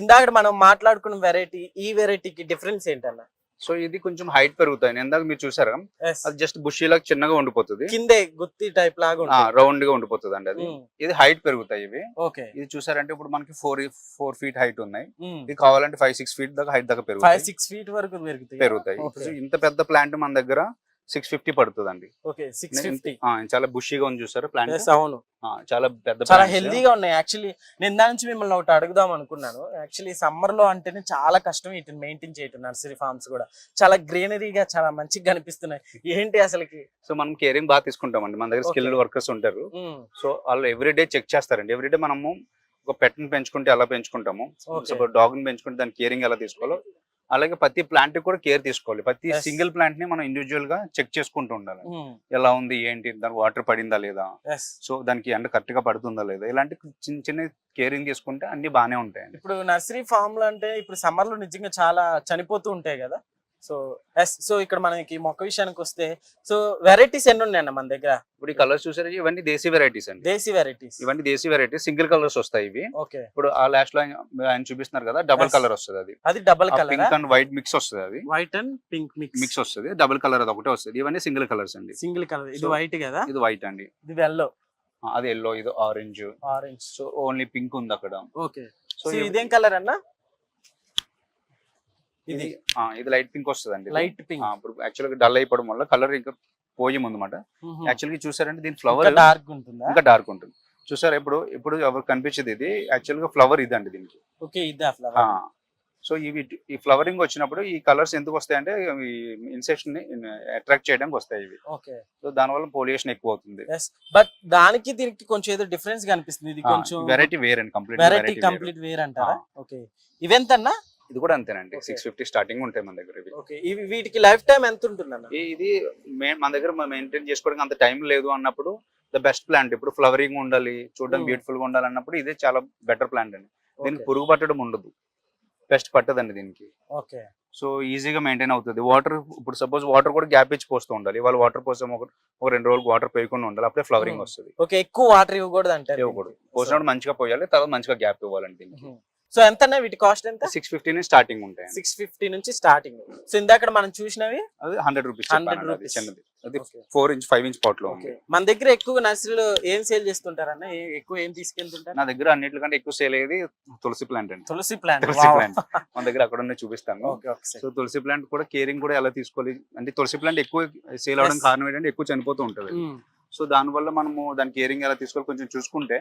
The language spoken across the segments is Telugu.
ఇందాక మనం మాట్లాడుకున్న వెరైటీ ఈ వెరైటీకి డిఫరెన్స్ ఏంటన్న? సో ఇది కొంచెం హైట్ పెరుగుతాయి. ఇందాక మీరు చూసారా. అది జస్ట్ బుషీలాగా చిన్నగా ఉండిపోతుంది. కిందే గుత్తి టైప్ లాగా రౌండ్గా ఉండిపోతుంది అండి అది. ఉమ్, ఇది హైట్ పెరుగుతాయి ఇవి. ఓకే ఇది చూసారంటే ఇప్పుడు మనకి ఫోర్ ఫోర్ ఫీట్ హైట్ ఉన్నాయి. ఉమ్, ఇది కావాలంటే ఫైవ్ సిక్స్ ఫీట్ దాకా హైట్ దాకా ఫైవ్ పెరుగుతాయి సిక్స్ ఫీట్ వరకు పెరుగుతాయి. పెరుగుతాయి. ఇంత పెద్ద ప్లాంట్ మన దగ్గర సిక్స్ ఫిఫ్టీ పడుతుందండి. Okay six fifty. చాలా బుషీగా ఉంది చూసారు ప్లాంట్? అవును. చాలా పెద్ద చాలా. హెల్దీగా ఉన్నాయి. యాక్చువల్లీ నేను దాని నుంచి మిమ్మల్ని ఒకటి అడుగుదాం అనుకున్నాను. యాక్చువల్లీ సమ్మర్లో అంటేనే చాలా కష్టం వీటిని మెయింటైన్ చేయటం నర్సరీ ఫార్మ్స్ కూడా. చాలా గ్రీనరీగా చాలా మంచిగా కనిపిస్తున్నాయి. ఏంటి అసలుకి? సో మనం కేరింగ్ బాగా తీసుకుంటామండి. మన దగ్గర స్కిల్డ్. వర్కర్స్ ఉంటారు. ఉమ్, సో వాళ్ళు ఎవ్రీడే చెక్ చేస్తారండి. ఎవ్రీడే మనము ఒక pet ని పెంచుకుంటే ఎలా పెంచుకుంటాము? డాగ్ని పెంచుకుంటే దాని కేరింగ్ ఎలా తీసుకోవాలో అలాగే ప్రతి ప్లాంట్ కూడా కేర్ తీసుకోవాలి. ప్రతి. సింగిల్ ప్లాంట్ని మనం ఇండివిజువల్గా చెక్ చేసుకుంటూ ఉండాలి ఉమ్, ఎలా ఉంది ఏంటి దానికి వాటర్ పడిందా లేదా. సో దానికి ఎండ కరెక్ట్గా పడుతుందా లేదా? ఇలాంటి చిన్న చిన్న కేరింగ్ తీసుకుంటే అన్ని బాగానే ఉంటాయండి. ఇప్పుడు నర్సరీ ఫామ్లో అంటే ఇప్పుడు సమ్మర్లో నిజంగా చాలా చనిపోతూ ఉంటాయి కదా. సో ఎస్ సో ఇక్కడ మనకి మొక్క విషయానికి వస్తే సో వెరైటీస్ ఎన్ని ఉన్నాయన్న మన దగ్గర? ఇప్పుడు ఈ కలర్స్ చూసారు? ఇవన్నీ దేశీ వెరైటీస్ అండి. దేశీ వెరైటీస్ ఇవన్నీ దేశీ వెరైటీస్ సింగిల్ కలర్స్ వస్తాయి ఇవి. ఓకే. ఇప్పుడు ఆ లాస్ట్లో ఆయన చూపిస్తున్నారు కదా డబుల్. కలర్ వస్తుంది అది. అది double colour pink and white mix వస్తుంది అది. White and pink mix mix వస్తుంది. డబుల్ కలర్ అది ఒకటే వస్తుంది. ఇవన్నీ సింగిల్ కలర్స్ అండి. సింగిల్ కలర్ ఇది వైట్ కదా? ఇది వైట్ అండి. ఇది ఎల్లో అది ఎల్లో ఇది orange orange so only pink ఉంది అక్కడ. ఓకే సో సో ఇదేం కలర్ అన్న? ఇది ఇది ఆ, ఇది లైట్ పింక్ వస్తుంది అండి లైట్ పింక్. ఇప్పుడు యాక్చువల్గా డల్ అయిపోవడం వల్ల కలర్ ఇంకా పోయి అనమాట యాక్చువల్గా చూసారంటే దీని ఫ్లవర్ డార్క్ ఉంటుందా? ఇంకా డార్క్ ఉంటుంది. చూసారా ఇప్పుడు ఇప్పుడు ఎవరు కనిపించేది ఇది? యాక్చువల్గా ఫ్లవర్ ఇది అండి దీనికి. ఓకే ఇదా ఫ్లవర్ సో ఇవి ఈ ఫ్లవరింగ్ వచ్చినప్పుడు ఈ కలర్స్ ఎందుకు వస్తాయంటే ఇన్సెక్షన్ని అట్రాక్ట్ చేయడానికి వస్తాయి ఇవి. ఓకే. సో దానివల్ల పోలియేషన్ ఎక్కువ అవుతుంది. బట్ దానికి దీనికి కొంచెం ఏదో డిఫరెన్స్ కనిపిస్తుంది. ఇది కొంచెం వెరైటీ వేర్ అండి కంప్లీట్ వెరైటీ కంప్లీట్ వేర్ అంటారా? ఓకే. ఇవెంతన్నా? ఇది కూడా అంతేనండి. సిక్స్ ఫిఫ్టీ స్టార్టింగ్ ఉంటాయి మన దగ్గర ఇవి. వీటికి లైఫ్ టైం ఎంత ఉంటుందన్న ఈ- ఇది మన దగ్గర మెయింటైన్ చేసుకోవడానికి అంత టైం లేదు అన్నప్పుడు ద బెస్ట్ ప్లాంట్ ఇప్పుడు ఫ్లవరింగ్ ఉండాలి Hmm. బ్యూటిఫుల్గా ఉండాలి అన్నప్పుడు ఇదే చాలా బెటర్ ప్లాంట్ అండి. దీనికి పురుగు పట్టడం ఉండదు. పెస్ట్ పట్టదండి దీనికి. ఓకే. సో ఈజీగా మెయింటైన్ అవుతుంది. వాటర్ ఇప్పుడు సపోజ్ వాటర్ కూడా గ్యాప్ ఇచ్చి పోస్తూ ఉండాలి. ఇవాళ వాటర్ పోసాం ఒక ఒక రెండు రోజులు వాటర్ పోయకుండా ఉండాలి. అప్పుడే ఫ్లవరింగ్ Hmm. వస్తుంది. ఓకే ఎక్కువ వాటర్ ఇవ్వకూడదు అంటారు ఇవ్వకూడదు. పోసినప్పుడు మంచిగా పోయాలి తర్వాత మంచిగా గ్యాప్ ఇవ్వాలండి దీనికి. సో ఎంత వీటి కాస్ట్ ఎంత? సిక్స్ ఫిఫ్టీ స్టార్టింగ్ ఉంటాయి సిక్స్ ఫిఫ్టీ నుంచి స్టార్టింగ్ సో ఇందాక మనం చూసినవి? అది హండ్రెడ్ రూపీస్ 100 rupees. చిన్నది. అది ఫోర్ ఇంచ్ ఫైవ్ ఇంచ్ పాట్లో మన దగ్గర ఎక్కువ నర్సరీలో ఏం సేల్ చేస్తుంటారన్న? ఏ- ఎక్కువ ఏం తీసుకెళ్తుంటారు? నా దగ్గర అన్నిటికంటే ఎక్కువ సేల్ అయ్యేది తులసి ప్లాంట్ అండి. తులసి ప్లాంట్ తులసి ప్లాంట్ మన దగ్గర అక్కడ ఉన్న చూపిస్తాను. సో తులసి ప్లాంట్ కూడా కేరింగ్ కూడా ఎలా తీసుకోవాలి? అంటే తులసి ప్లాంట్ ఎక్కువ సేల్ అవడం. కారణం ఏంటంటే ఎక్కువ చనిపోతూ ఉంటుంది సో దాని వల్ల మనము దాని కేరింగ్ ఎలా తీసుకోవాలి కొంచెం చూసుకుంటే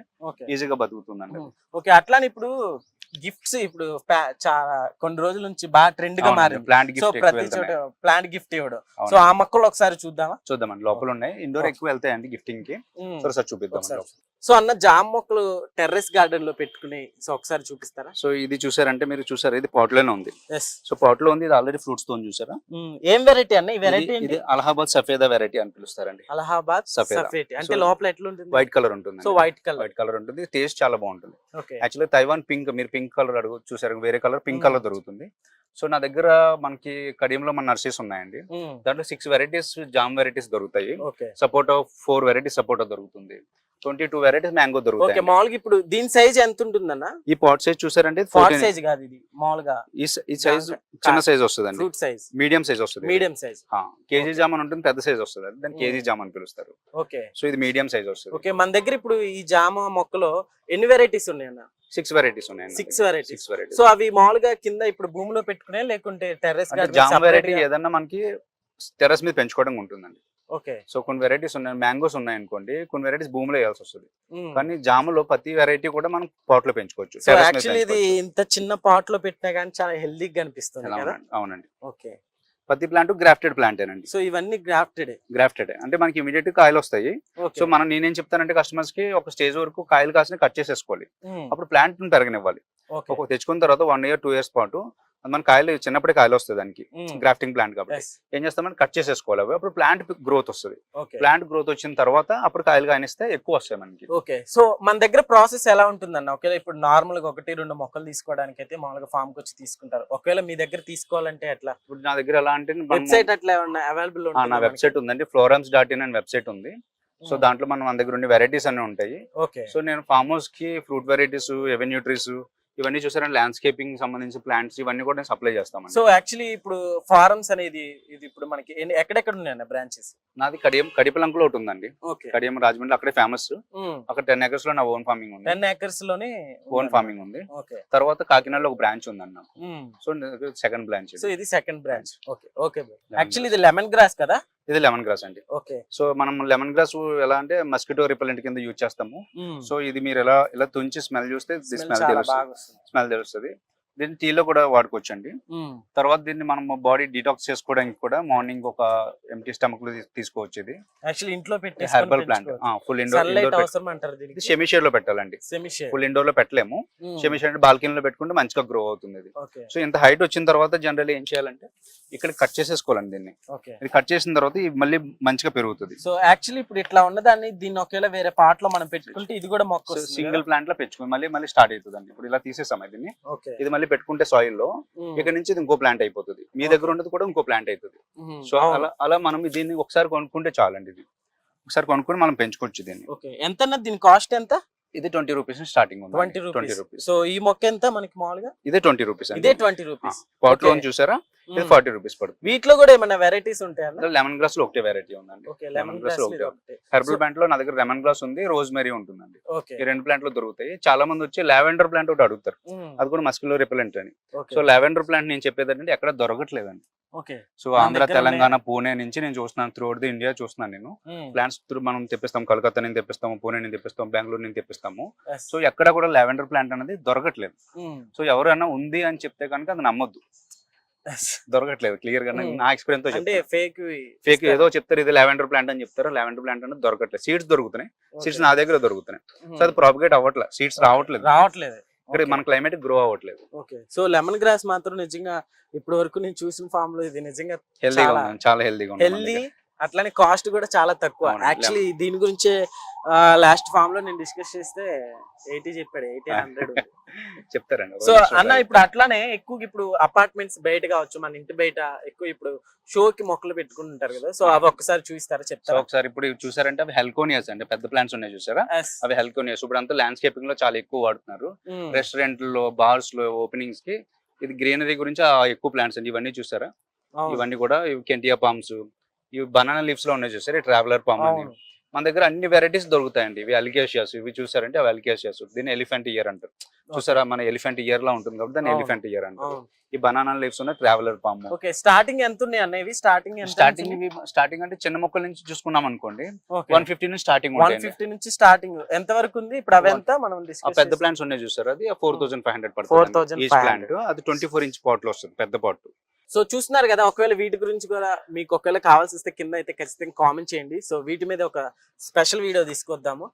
ఈజీగా బతుకుతుందండి Hmm. ఓకే అట్లానే ఇప్పుడు గిఫ్ట్స్ ఇప్పుడు చాలా కొన్ని రోజుల నుంచి బాగా ట్రెండ్గా మారింది. ప్లాంట్ సో గిఫ్ట్ ప్రతి చోట ప్లాంట్ గిఫ్ట్ ఇవ్వడం. సో. ఆ మొక్కలు ఒకసారి చూద్దామా? చూద్దామండి లోపల ఉన్నాయి ఇండోర్. ఎక్కువ వెళ్తాయండి గిఫ్టింగ్కి సార్ చూపిద్దాం. సో అన్న జామ మొక్కలు టెర్రస్ గార్డెన్లో పెట్టుకుని సో ఒకసారి చూపిస్తారా? సో ఇది చూసారంటే మీరు చూసారా? ఇది పాట్లోనే ఉంది సో పాట్లో ఉంది ఇది ఆల్రెడీ ఫ్రూట్స్తో చూసారా? ఏం వెరైటీ అన్న? ఈ వెరైటీ ఇది- అలహాబాద్ సఫేదా వెరైటీ అని పిలుస్తారండి. అలహాబాద్ సఫేదా. అంటే లోపల ఎట్లా ఉంటుంది వైట్ కలర్ ఉంటుంది so white colour. White colour ఉంటుంది. టేస్ట్ చాలా బాగుంటుంది. ఓకే. యాక్చువల్లీ తైవాన్ పింక్ మీరు పింక్ కలర్ అడుగు చూసారు వేరే కలర్ పింక్. కలర్ దొరుకుతుంది. సో నా దగ్గర మనకి కడియంలో మన నర్సరీస్ ఉన్నాయండి. దాంట్లో సిక్స్ వెరైటీస్ జామ్ వెరైటీస్ దొరుకుతాయి. సపోటో ఫోర్ వెరైటీస్ సపోటో దొరుకుతుంది. Twenty two varieties mango okay దొరుకుతాయి మామూలుగా ఇప్పుడు దీని సైజ్ ఎంత ఉంటుందన్న? ఈ పాట్ సైజ్ చూసారంటే 14 సైజ్ కాదు ఇది మామూలుగా. ఈ సైజ్ చిన్న సైజ్ వస్తుందండి. ఫ్రూట్ సైజ్ మీడియం సైజ్ వస్తుంది. Medium size KG Okay. జామ్ అని ఉంటుంది పెద్ద సైజ్ వస్తుంది. దాన్ని Hmm. కేజీ జామ్ అని పిలుస్తారు. ఓకే. సో ఇది మీడియం సైజ్ వస్తుంది. ఓకే మన దగ్గర ఇప్పుడు ఈ జామ మొక్కలో ఎన్ని వెరైటీస్ ఉన్నాయన్న? సిక్స్ వెరైటీస్ ఉన్నాయి six varieties six varieties so అవి మామూలుగా కింద ఇప్పుడు భూమిలో పెట్టుకునే లేకుంటే టెర్రస్ జామ్ వెరైటీ ఏదన్నా మనకి టెరస్ మీద పెంచుకోవడం ఉంటుందండి. ఓకే. సో కొన్ని వెరైటీస్ ఉన్నాయి. మ్యాంగోస్ ఉన్నాయి అనుకోండి కొన్ని వెరైటీస్ భూమిలో వేయాల్సి వస్తుంది. కానీ జాములో ప్రతి వెరైటీ కూడా మనం పాట్లో పెంచుకోవచ్చు. యాక్చువల్లీ ఇది. ఇంత చిన్న పాట్లో పెట్టినా కానీ చాలా హెల్దీగా కనిపిస్తుంది కదా? అవునండి, ఓకే. ప్రతి ప్లాంట్ గ్రాఫ్టెడ్ ప్లాంటేనండి సో ఇవన్నీ గ్రాఫ్టెడ్ గ్రాఫ్టెడ్ అంటే మనకి ఇమీడియట్ కాయలు వస్తాయి. సో మనం నేనేం చెప్తానంటే కస్టమర్స్కి ఒక స్టేజ్ వరకు కాయలు కాసిన కట్ చేసేసుకోవాలి. అప్పుడు ప్లాంట్ పెరగనివ్వాలి. తెచ్చుకున్న తర్వాత వన్ ఇయర్ టూ ఇయర్స్ పాటు మన కాయలు చిన్నప్పుడే కాయలు వస్తాయి దానికి. గ్రాఫ్టింగ్ ప్లాంట్ కాబట్టి. ఏం చేస్తామంటే కట్ చేసేసుకోవాలి అప్పుడు ప్లాంట్ గ్రోత్ వస్తుంది. ఓకే ప్లాంట్ గ్రోత్ వచ్చిన తర్వాత అప్పుడు కాయలు కానిస్తే ఎక్కువ వస్తాయి మనకి. ఓకే సో మన దగ్గర ప్రాసెస్ ఎలా ఉంటుందన్న? ఒకవేళ ఇప్పుడు నార్మల్గా ఒకటి రెండు మొక్కలు తీసుకోవడానికి అయితే మామూలుగా ఫామ్కి వచ్చి తీసుకుంటారు. ఒకవేళ మీ దగ్గర తీసుకోవాలంటే ఎట్లా? ఇప్పుడు నా దగ్గర ఎలా అంటే వెబ్సైట్ అట్లా అవైలబుల్ నా వెబ్సైట్ ఉందండి ఫ్లోరమ్స్ డాట్ ఇన్ అని వెబ్సైట్ ఉంది. సో దాంట్లో మనం మన దగ్గర ఉండే వెరైటీస్ అన్ని ఉంటాయి. ఓకే సో నేను ఫామ్ హౌస్కి ఫ్రూట్ వెరైటీస్ ఎవెన్యూ ట్రీస్ ఇవన్నీ చూసారంటే ల్యాండ్స్కేపింగ్ సంబంధించిన ప్లాంట్స్ ఇవన్నీ కూడా నేను సప్లై చేస్తామండి. సో యాక్చువల్లీ ఇప్పుడు ఫారమ్స్ అనేది ఇది ఇప్పుడు మనకి ఎన్ని- ఎక్కడెక్కడ ఉన్నాయన్న బ్రాంచెస్ నాది కడియం కడిపలంకులో ఒకటి ఉందండి. ఓకే. కడియం రాజమండ్రి అక్కడే ఫేమస్ అక్కడ టెన్ ఎకర్స్లో నా ఓన్ ఫార్మింగ్ ఉంది. టెన్ ఏకర్స్లోనే ఓన్ ఫార్మింగ్ ఉంది. ఓకే. తర్వాత కాకినాడలో ఒక బ్రాంచ్ ఉందండి నాకు. సో సెకండ్ బ్రాంచ్ సో ఇది. Second branch okay okay actually ఇది లెమన్ గ్రాస్ కదా? ఇది లెమన్ గ్రాస్ అండి. ఓకే. సో మనం లెమన్ గ్రాస్ ఎలా అంటే మస్కిటో రిపెలెంట్ కింద యూజ్ చేస్తాము. సో ఇది మీరు ఎలా ఇలా తుంచి స్మెల్ చూస్తే స్మెల్ స్మెల్ తెలుస్తుంది. దీన్ని టీలో కూడా వాడుకోవచ్చు అండి. తర్వాత దీన్ని మనం బాడీ డిటాక్స్ చేసుకోవడానికి కూడా మార్నింగ్ ఒక ఎంటీ స్టమక్లో తీసుకోవచ్చు ఇది. యాక్చువల్లీ ఇంట్లో పెట్టి హెర్బల్ ప్లాంట్ ఫుల్ ఇండోర్ అవసరం అంటారు ఇది దీనికి షెమీ షేడ్లో పెట్టాలండి. ఫుల్ ఇండోర్లో పెట్టలేము. షెమీ షేడ్ బాల్కనీలో పెట్టుకుంటే మంచిగా గ్రో అవుతుంది ఇది. సో ఇంత హైట్ వచ్చిన తర్వాత జనరల్ ఏం చేయాలంటే ఇక్కడ కట్ చేసేసుకోవాలండి దీన్ని. ఇది కట్ చేసిన తర్వాత మళ్ళీ మంచిగా పెరుగుతుంది. సో యాక్చువల్లీ ఇప్పుడు ఇట్లా ఉన్నదాన్ని దీన్ని ఒకవేళ వేరే పార్ట్లో మనం పెట్టుకుంటే ఇది కూడా మొక్క సింగిల్ ప్లాంట్లో పెంచుకుని మళ్ళీ మళ్ళీ స్టార్ట్ అవుతుంది ఇప్పుడు ఇలా తీసేసాం దీన్ని ఇది మళ్ళీ పెట్టుకుంటే సాయిల్లో ఇక్కడ నుంచి ఇది ఇంకో ప్లాంట్ అయిపోతుంది. మీ దగ్గర ఉన్నది కూడా ఇంకో ప్లాంట్ అవుతుంది సో అలా అలా మనం దీన్ని ఒకసారి కొనుక్కుంటే చాలండి ఇది. ఒకసారి కొనుక్కొని మనం పెంచుకోవచ్చు దీన్ని. ఎంత దీని కాస్ట్ ఎంత? ఇది twenty rupees starting twenty rupees. So ఈ మొక్క ఎంత మనకి మామూలుగా? ఇదే ట్వంటీ రూపీస్ ఇదే ట్వంటీ రూపీస్. పాట్లో Okay. చూసారా? ఇది. ఫార్టీ రూపీస్ పడుతుంది. వీటిలో కూడా ఏమైనా వెరైటీస్ ఉంటాయన్న లెమన్ గ్లాస్లో ఒకటే వెరైటీ ఉందండి. లెమన్ గ్రాస్ ఒకటే. ఒకటి. హెర్బల్ ప్లాంట్లో నా దగ్గర లెమన్ గ్లాస్ ఉంది రోజ్ మెరీ ఉంటుందండి ఈ రెండు ప్లాంట్లు దొరుకుతాయి. చాలా మంది వచ్చి లావెండర్ ప్లాంట్ ఒకటి అడుగుతారు. అది కూడా మస్కిలో రిపెలెంట్ అని. సో లావెండర్ ప్లాంట్ నేను చెప్పేది ఏంటంటే ఎక్కడ దొరకట్లేదండి. సో ఆంధ్ర తెలంగాణ పూణే నుంచి నేను చూస్తున్నాను. త్రూ ది ఇండియా చూస్తున్నాను నేను. ప్లాంట్స్ త్రూ మనం తెప్పిస్తాం కలకత్తా నుంచి తెప్పిస్తాము పూణే నుంచి తెప్పిస్తాం బెంగళూరు నుంచి తెప్పిస్తాము. సో ఎక్కడ కూడా లావెండర్ ప్లాంట్ అనేది దొరకట్లేదు. సో ఎవరైనా ఉంది అని చెప్తే కనుక అది నమ్మొద్దు. దొరకట్లేదు క్లియర్గా Hmm. నా ఎక్స్పీరియన్స్తో అంటే ఫేక్ ఫేక్ ఏదో చెప్తారు ఇది లావెండర్ ప్లాంట్ అని చెప్తారు లావెండర్ ప్లాంట్ అనేది దొరకట్లేదు. సీడ్స్ దొరుకుతున్నాయి. సీడ్స్ నా దగ్గర దొరుకుతున్నాయి. సో అది ప్రాపగేట్ అవ్వట్లేదు సీడ్స్ రావట్లేదు. రావట్లేదు. ఇక్కడ మన క్లైమేట్ గ్రో అవ్వట్లేదు. ఓకే సో లెమన్ గ్రాస్ మాత్రం నిజంగా ఇప్పటి వరకు నేను చూసిన ఫామ్లో ఇది నిజంగా హెల్దీగా చాలా ఉంది. చాలా హెల్దీగా హెల్దీ. అట్లానే కాస్ట్ కూడా చాలా తక్కువ. యాక్చువల్లీ దీని గురించే లాస్ట్ ఫామ్లో నేను డిస్కస్ చేస్తే ఎయిటీ చెప్పాడు ఎయిటీ హండ్రెడ్ చెప్తారండి సో అన్న ఇప్పుడు అట్లానే ఎక్కువ ఇప్పుడు అపార్ట్మెంట్స్ బయట కావచ్చు మన ఇంటి బయట ఎక్కువ ఇప్పుడు షోకి మొక్కలు పెట్టుకుంటుంటారు కదా సో అవి ఒక్కసారి చూపిస్తారా సో చెప్తారా ఒకసారి ఇప్పుడు చూసారంటే అవి హెల్కోనియస్ అండి పెద్ద ప్లాంట్స్ ఉన్నాయి చూసారా. అవి హెల్కోనియస్ ఇప్పుడు అంతా ల్యాండ్స్కేపింగ్లో చాలా ఎక్కువ వాడుతున్నారు. రెస్టారెంట్లో బార్స్లో ఓపెనింగ్స్కి ఇది గ్రీనరీ గురించి ఎక్కువ ప్లాంట్స్ అండి ఇవన్నీ చూసారా. ఇవన్నీ కూడా కెంటియా పామ్స్ ఇవి బనానా లీవ్స్లో ఉన్నాయి చూసారా ట్రావెలర్ పామ్ అని. మన దగ్గర అన్ని వెరైటీస్ దొరుకుతాయండి. ఇవి అలికేషియాస్ ఇవి చూసారంటే అవి అలికేషియాస్ దీన్ని ఎలిఫెంట్ ఇయర్ అంటారు. చూసారా? మన ఎలిఫెంట్ ఇయర్ లా ఉంటుంది కాబట్టి అవును. ఎలిఫెంట్ ఇయర్ అంటారు. ఈ బనానా లీవ్స్ ఉన్న ట్రావెలర్ పామ్ ఓకే స్టార్టింగ్ ఎంత ఉన్నాయి అన్న ఇవి? స్టార్టింగ్ స్టార్టింగ్ స్టార్టింగ్ అంటే చిన్న మొక్కల నుంచి చూసుకున్నాం అనుకోండి వన్ ఫిఫ్టీ నుంచి స్టార్టింగ్ వన్ ఫిఫ్టీ నుంచి స్టార్టింగ్ ఎంత వరకు ఉంది? ఇప్పుడు అవి ఎంత? మనం పెద్ద ప్లాంట్స్ ఉన్నాయి చూసారు? అది ఫోర్ థౌసండ్ ఫైవ్ హండ్రెడ్ 4,500. పడుతుంది. ప్లాంట్ అది ట్వంటీ ఫోర్ ఇంచ్ పాట్లో వస్తుంది పెద్ద పాట్ సో చూస్తున్నారు కదా ఒకవేళ వీటి గురించి కూడా మీకు ఒకవేళ కావాల్సి వస్తే కింద అయితే ఖచ్చితంగా కామెంట్ చేయండి. సో వీటి మీద ఒక స్పెషల్ వీడియో తీసుకొద్దాము.